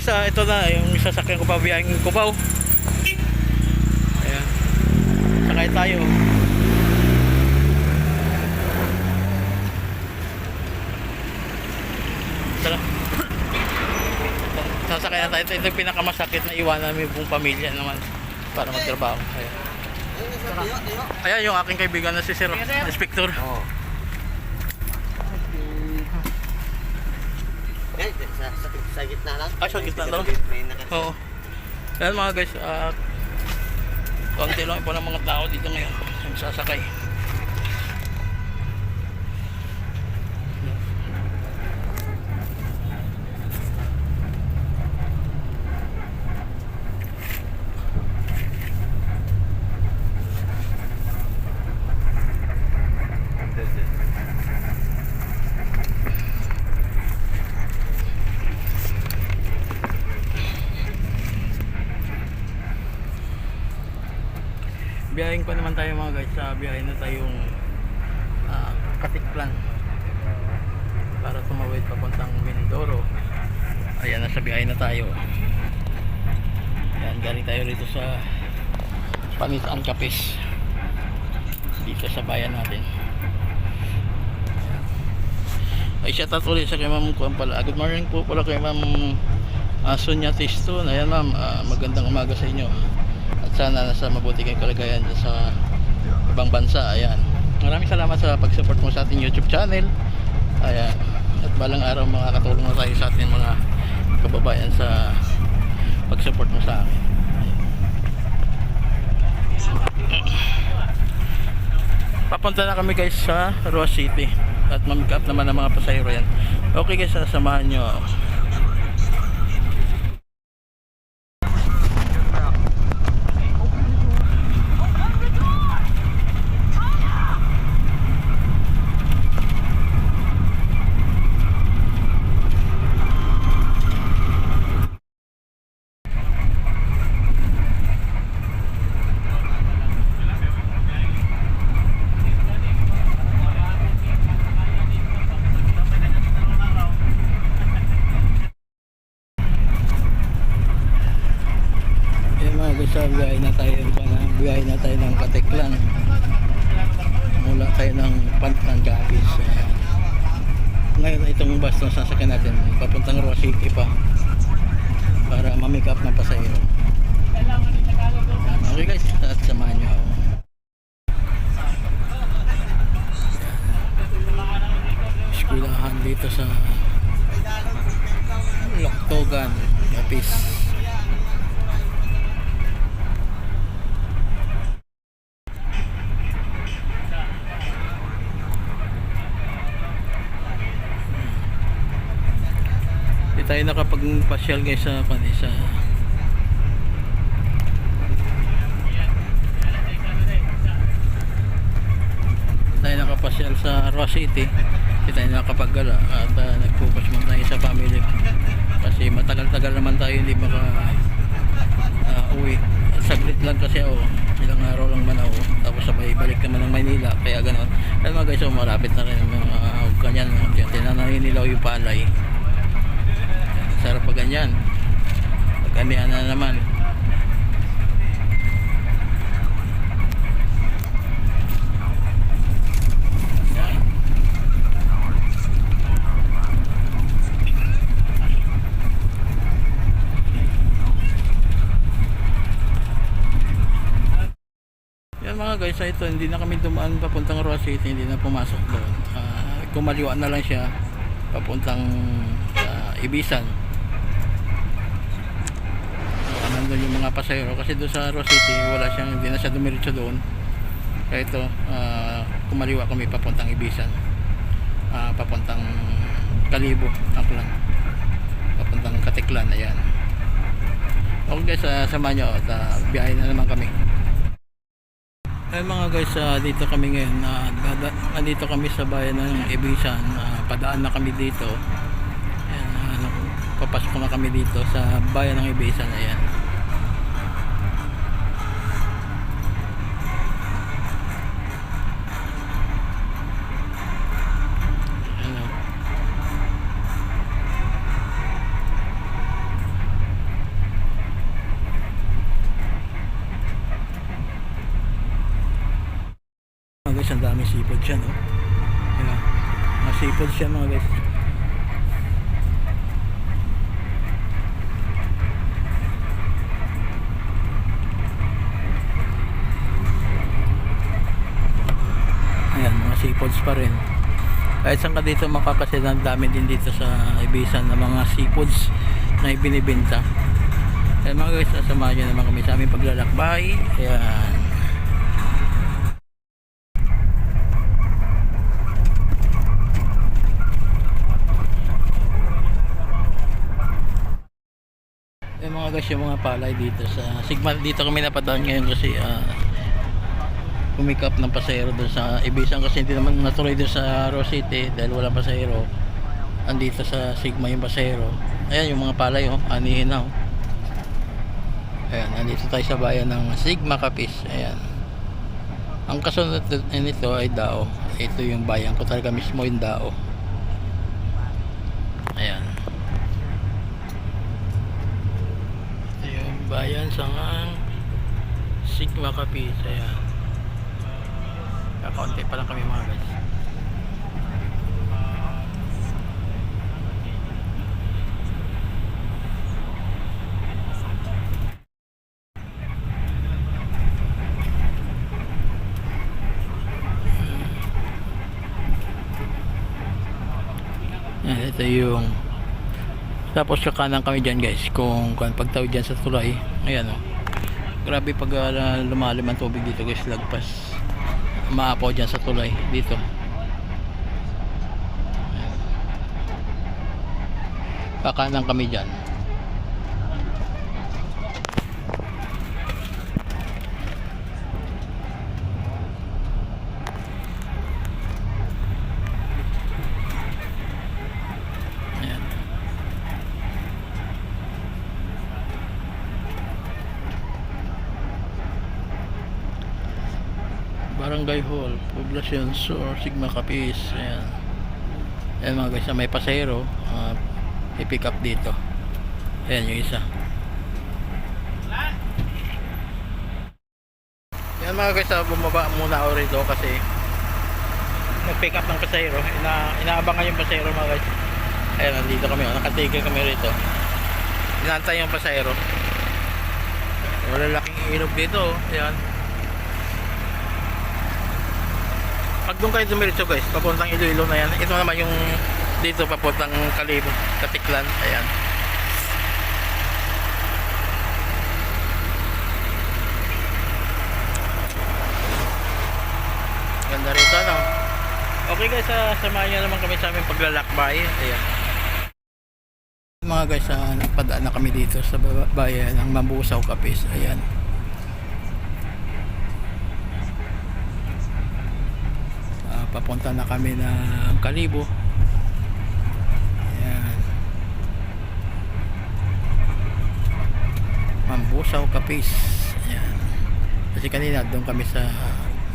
Sa ito na yung sasakyan ko pa biyahing Cubao. Ayan. Sakay tayo. Tara. Sasakay na tayo. Ito, ito yung pinakamasakit na iwanan mo yung pamilya naman para magtrabaho. Ayan. Ayan yung aking kaibigan na si Sir Inspector. Oo. Eh, sa, sa, sa gitna lang. Ah, sa gitna lang? Oo. Ayan mga guys, ah konti lang po ng mga tao dito ngayon sasakay. Biyahin pa naman tayo mga guys, sa biyahin na tayong ah, Katiklan para tumawid papuntang Mindoro. Ayan, nasa biyahin na tayo. Ayan, galing tayo rito sa Panitan Capis dito sa bayan natin. Ay, out ulit sa kay ma'am Kuwan pala. Ah, Good morning po pala kay ma'am uh, Sonia Tiston. Ayan ma'am, ah, magandang umaga sa inyo. Sana nasa mabuti kayong kalagayan sa ibang bansa. Ayan. Maraming salamat sa pag-support mo sa ating YouTube channel. Ayan. At balang araw makakatulong na tayo sa ating mga kababayan sa pag-support mo sa akin. Papunta na kami guys sa Ross City at mamig up naman ng mga pasahero yan. Okay guys, sasamahan nyo ah, biyahe na tayo biyahe na tayo ng Kateklan mula tayo ng Pantan Gapis Ayan. ngayon itong bus na sasakyan natin papuntang Roa City pa para ma-make up ng pasahero okay guys at samahan nyo ako. Eskwelahan dito sa Loktogan Gapis Hindi tayo nakapag-pasyal guys sa panisa. tayo nakapasyal sa Ross City. Hindi tayo nakapagala at uh, nag-focus muna tayo sa family. Kasi matagal-tagal naman tayo hindi maka uh, uwi. Saglit lang kasi ako. Ilang araw lang man ako. Tapos sabay balik naman ng Maynila. Kaya ganoon kaya mga guys so, malapit na rin mga uh, ganyan. Tinanayin nila yung palay sarap pa ganyan pagkamihan na naman mga guys, so ito hindi na kami dumaan papuntang Roa City, hindi na pumasok doon. Ah, kumaliwa na lang siya papuntang ah, Ibisan. So, nandun yung mga pasahero kasi doon sa Roa City wala siyang hindi na siya dumiretso doon. Kaya ito, ah, kumaliwa kami papuntang Ibisan. Ah, papuntang Kalibo, Aklan. Papuntang Katiklan, ayan. Okay guys, uh, samahan nyo at ah, biyahe na naman kami. Ay mga guys, ah, dito kami ngayon. Uh, nandito kami sa bayan ng Ibisan. Ah, padaan na kami dito. Ano, papasok na kami dito sa bayan ng Ibisan. Ayan. Seafood siya, no? Ayan. Mga seafood siya mga guys. Ayan, mga seafoods pa rin. Kahit saan ka dito makakasin, ang dami din dito sa Ibisan ng mga seafoods na ibinibenta. Kaya mga guys, sasamahan nyo naman kami sa aming paglalakbay. Ayan. Yung mga guys, yung mga palay dito sa Sigma, dito kami napadaan ngayon kasi ah pumikap ng pasahero doon sa Ibisan kasi hindi naman natuloy doon sa Rosite dahil wala pasahero. Andito sa Sigma yung pasahero. Ayan yung mga palay oh anihin na oh. Ayan andito tayo sa bayan ng Sigma Capis ayan. Ang kasunod nito ay Dao. Ito yung bayan ko talaga mismo yung Dao. Ayan ito yung bayan sa Sigma Capis ayan. Kakaunti pa lang kami mga guys. Yan, ito yung tapos kakanan kami dyan guys kung, kung pagtawid dyan sa tulay. Ayan o grabe pag uh, lumalim ang tubig dito guys lagpas. Maapaw dyan sa tulay dito. Kakanan kami dyan Ayan. Barangay Hall, Poblacion Sur, Sigma Capis. Ayan. Ayan mga guys, may pasero. Uh, i-pick up dito. Ayan yung isa. Ayan mga guys, ah, bumaba muna ako rito kasi nag-pick up ng pasero. Ina inaabangan yung pasero mga guys. Ayan, nandito kami. Oh. Nakatigil kami rito. Inantay yung pasero. Wala laking ilog dito. oh. Ayan. Pag doon kayo dumiretso guys papuntang Iloilo na yan. Ito naman yung dito papuntang Kalibo Katiklan. Ayan. Ganda rito no? Okay guys uh, samahan nyo naman kami sa aming paglalakbay. Ayan. Mga guys uh, nagpadaan na kami dito sa bayan ng Mambusaw Capis ayan papunta na kami ng Kalibo. Ayan. Mambusaw Capis ayan. Kasi kanina doon kami sa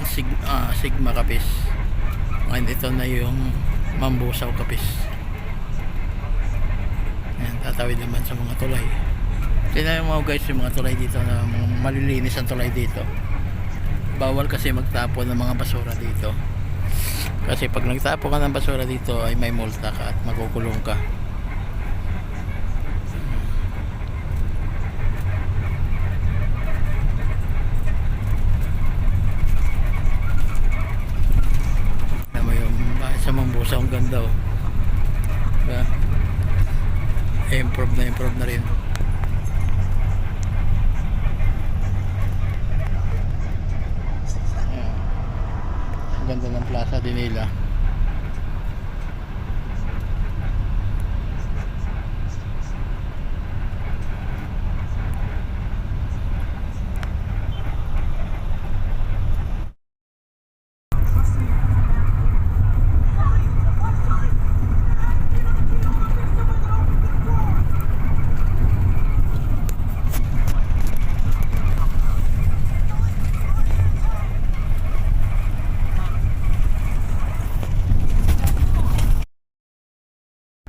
Sig ah, Sigma Capis ngayon ito na yung Mambusaw Capis ayan tatawid naman sa mga tulay. Tingnan mo guys yung mga tulay dito na malilinis ang tulay dito. Bawal kasi magtapon ng mga basura dito kasi pag nagtapo ka ng basura dito ay may multa ka at makukulong ka. Alam mo yung bahay sa Mambusa ang ganda oh. Diba? Improve na improve na rin. Ayan. Ang ganda ng plaza din nila.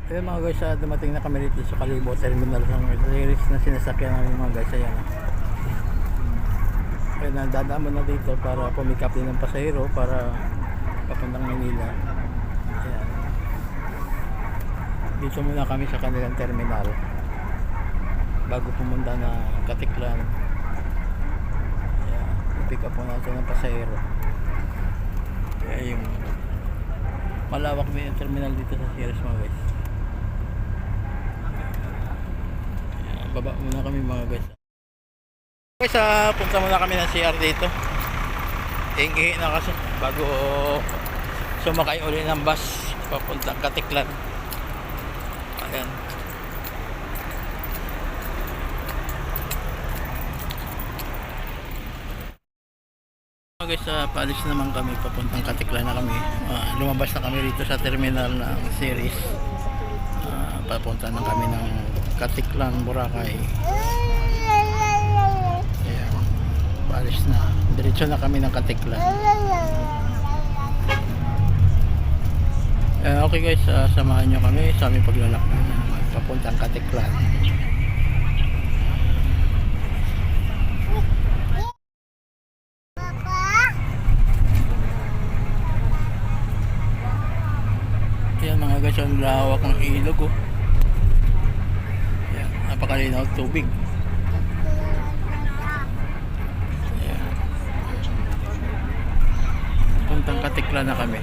Ayun mga guys, ah, dumating na kami rito sa Kalibo Terminal ng Lyrics na sinasakyan namin mga guys. Ayan. Kaya nadadaan mo na dito para pumikap din ng pasahero para papuntang Manila. Ayan. Dito muna kami sa kanilang terminal bago pumunta na Katiklan. Ayan. I-pick up po natin ng pasahero. Kaya yung malawak din yung terminal dito sa Sierras mga guys. Ayan, baba muna kami mga guys. Guys, ah, punta muna kami ng CR dito. Hingi na kasi bago sumakay uli ng bus papuntang Katiklan. Ayan. Guys, ah, paalis naman kami papuntang Katiklan na kami. Ah, lumabas na kami rito sa terminal ng series. Ah, papunta na kami ng Katiklan, Boracay. Ayan. Paalis na. Diretso na kami ng Katiklan. Eh, okay guys, ah, samahan nyo kami sa aming paglalakbay papuntang Katiklan. Yan mga guys, ang lawak ng ilog oh. Napakalinaw tubig. Yan. Puntang Katiklan na kami.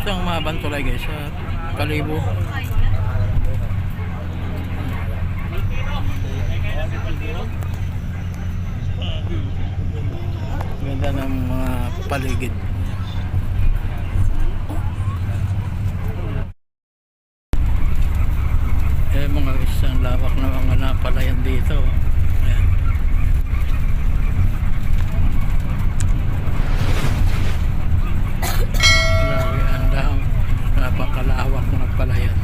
Isang mahabang tulay guys sa Kalibo. Ganda ng mga paligid. Eh mga isang lawak na mga napalayan dito. Ayan. Grabe, ang dahang napakalawak ng palayan.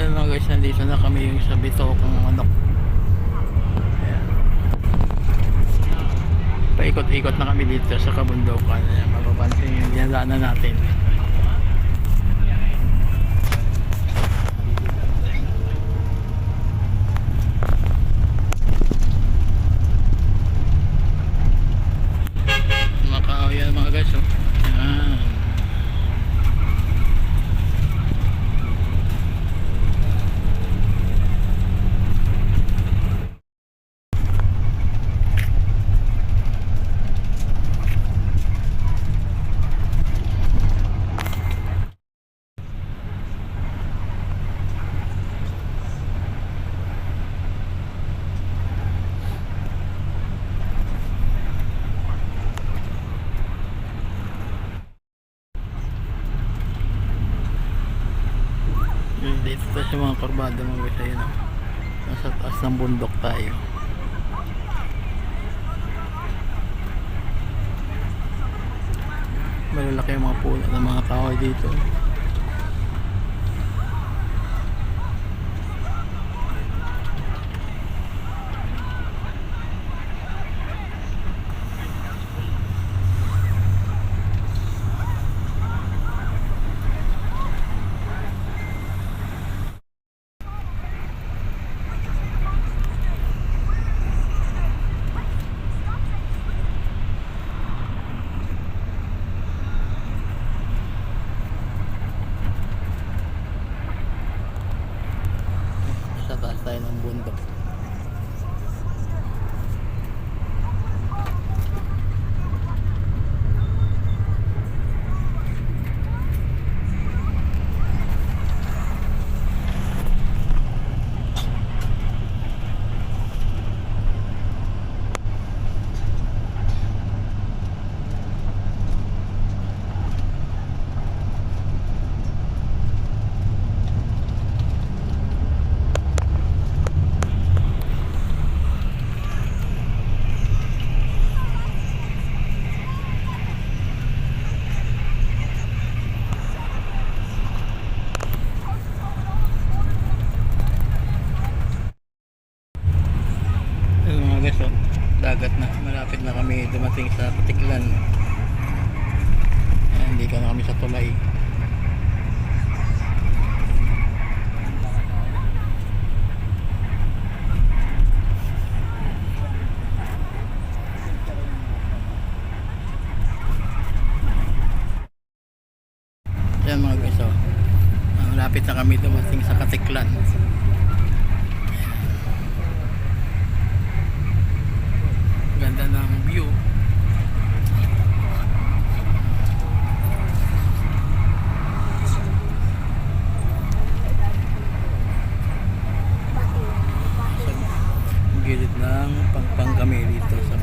Ayan mga guys, nandito na kami yung sa Bitokang manok. Ayan. Paikot-ikot na kami dito sa kabundukan. Ayan, mapapansin yung dinadaanan natin. Macau yan mga guys. Oh. Ayan. Yun, dito tayo sa mga kurbada mga guys ayun oh. nasa taas ng bundok tayo malalaki yung mga puno ng mga kahoy dito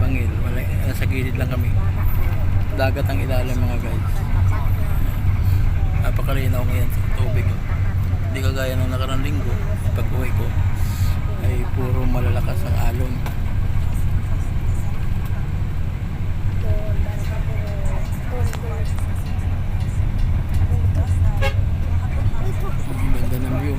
Bangil. Wala, sa gilid lang kami. Dagat ang ilalim mga guys. Napakalinaw ngayon sa tubig. Hindi kagaya ng nakarang linggo. Pag uwi ko ay puro malalakas ang alon. Ang ganda ng view.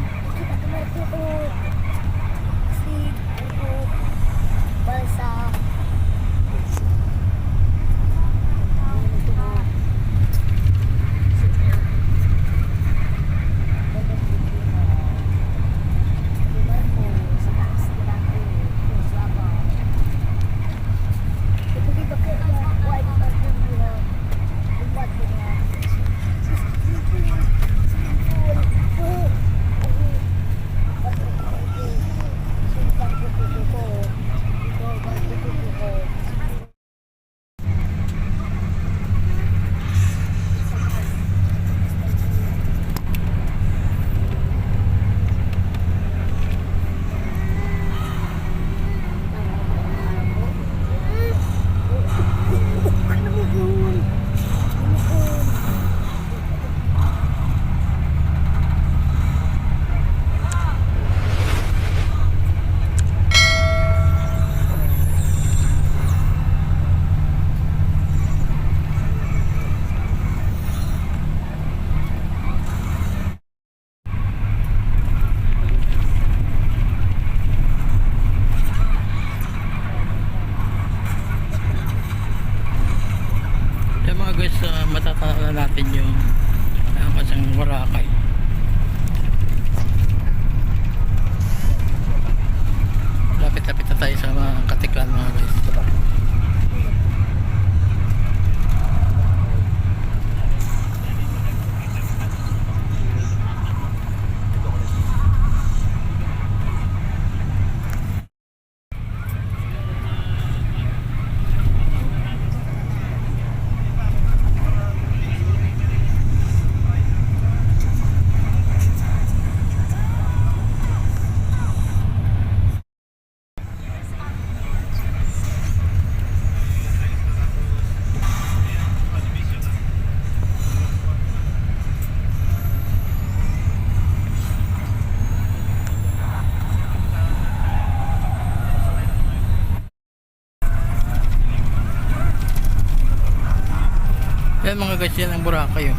Guys, yan ang Boracay oh.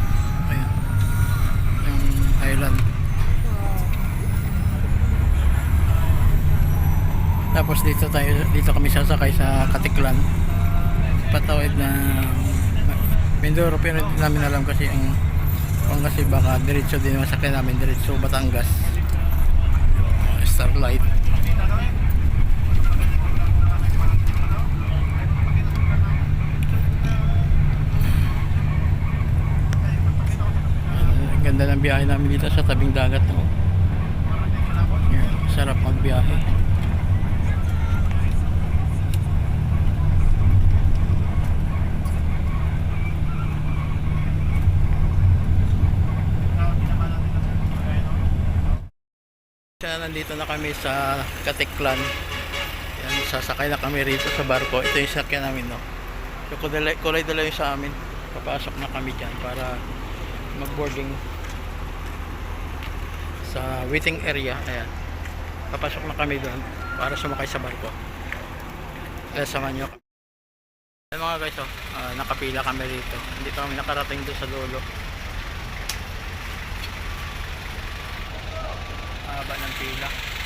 Ayan. Yung island. Tapos dito tayo, dito kami sasakay sa Katiklan. Patawid na Mindoro pero hindi namin alam kasi ang kung kasi baka diretso din yung sakyan namin diretso Batangas. Starlight. Ang ganda ng biyahe namin dito sa tabing dagat. Yan, Sarap magbiyahe. Nandito na kami sa Katiklan. Yan, sasakay na kami rito sa barko. Ito yung sakyan namin, no. Yung kulay, kulay yung sa amin. Papasok na kami dyan para mag-boarding sa waiting area. Ayan. Papasok na kami doon para sumakay sa barko. Kaya sama nyo. Ayan mga guys oh, uh, nakapila kami rito. Hindi pa kami nakarating doon sa lolo haba ng pila.